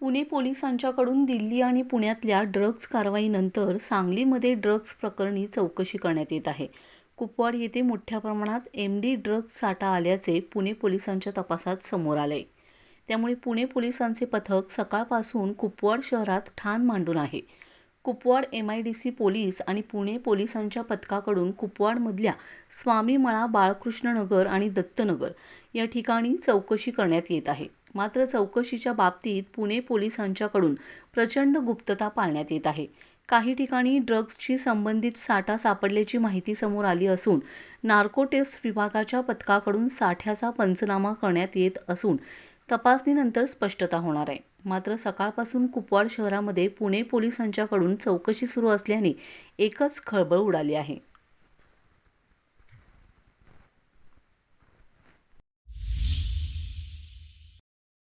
पुणे पोलिसांच्याकडून दिल्ली आणि पुण्यातल्या ड्रग्ज कारवाईनंतर सांगलीमध्ये ड्रग्ज प्रकरणी चौकशी करण्यात येत आहे. कुपवाड येथे मोठ्या प्रमाणात एम डी ड्रग्ज साठा आल्याचे पुणे पोलिसांच्या तपासात समोर आले त्यामुळे पुणे पोलिसांचे पथक सकाळपासून कुपवाड शहरात ठाण मांडून आहे. Kupwad M I D C police आणि पुणे पोलिसांच्या पथकाकडून कुपवाडमधल्या स्वामीमळा बाळकृष्णनगर आणि दत्तनगर या ठिकाणी चौकशी करण्यात येत आहे. मात्र चौकशीच्या बाबतीत पुणे पोलिसांच्याकडून प्रचंड गुप्तता पाळण्यात येत आहे. काही ठिकाणी ड्रग्जशी संबंधित साठा सापडल्याची माहिती समोर आली असून नार्को टेस्ट विभागाच्या पथकाकडून साठ्याचा पंचनामा करण्यात येत असून तपासणीनंतर स्पष्टता होणार आहे. मात्र सकाळपासून कुपवाड शहरामध्ये पुणे पोलिसांच्याकडून चौकशी सुरू असल्याने एकच खळबळ उडाली आहे.